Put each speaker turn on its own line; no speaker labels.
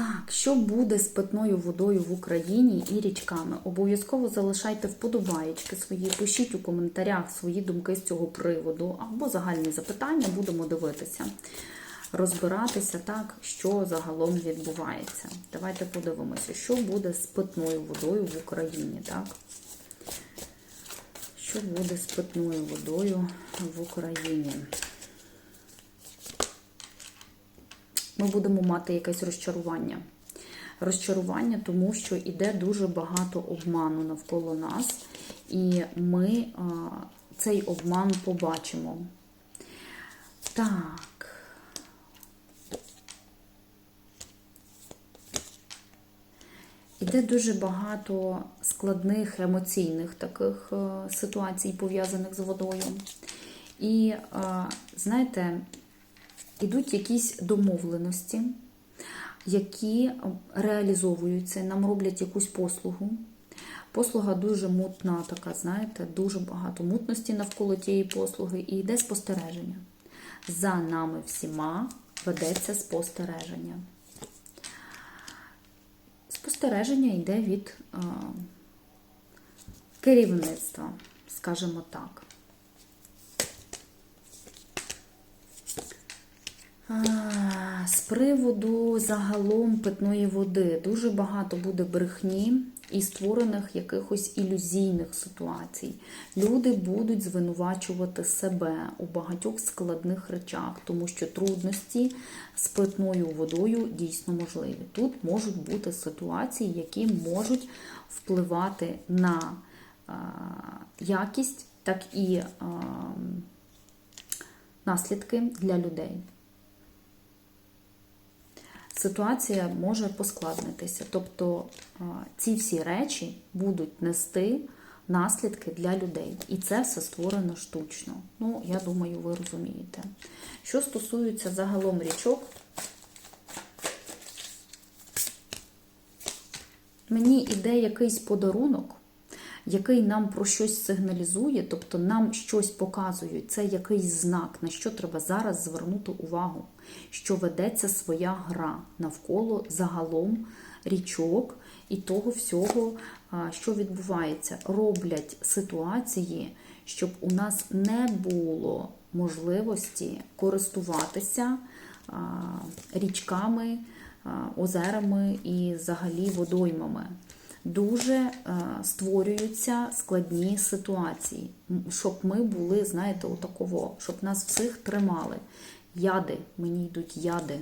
Так, що буде з питною водою в Україні і річками? Обов'язково залишайте вподобаєчки свої, пишіть у коментарях свої думки з цього приводу або загальні запитання, будемо дивитися, розбиратися так, що загалом відбувається. Давайте подивимося, що буде з питною водою в Україні, так? Що буде з питною водою в Україні? Ми будемо мати якесь розчарування. Розчарування, тому що йде дуже багато обману навколо нас, і ми а, цей обман побачимо. Так. Іде дуже багато складних емоційних таких е, ситуацій, пов'язаних з водою. І, е, знаєте, ідуть якісь домовленості, які реалізовуються, нам роблять якусь послугу. Послуга дуже мутна, така, знаєте, дуже багато мутності навколо тієї послуги, і йде спостереження. За нами всіма ведеться спостереження. Спостереження йде від а, керівництва, скажімо так. З приводу загалом питної води дуже багато буде брехні і створених якихось ілюзійних ситуацій. Люди будуть звинувачувати себе у багатьох складних речах, тому що трудності з питною водою дійсно можливі. Тут можуть бути ситуації, які можуть впливати на якість, так і наслідки для людей ситуація може поскладнитися. Тобто ці всі речі будуть нести наслідки для людей. І це все створено штучно. Ну, я думаю, ви розумієте. Що стосується загалом річок, мені іде якийсь подарунок. Який нам про щось сигналізує, тобто нам щось показують, це якийсь знак, на що треба зараз звернути увагу що ведеться своя гра навколо загалом річок і того всього, що відбувається. Роблять ситуації, щоб у нас не було можливості користуватися річками, озерами і взагалі водоймами. Дуже створюються складні ситуації, щоб ми були, знаєте, отаково, щоб нас всіх тримали. Яди, мені йдуть яди.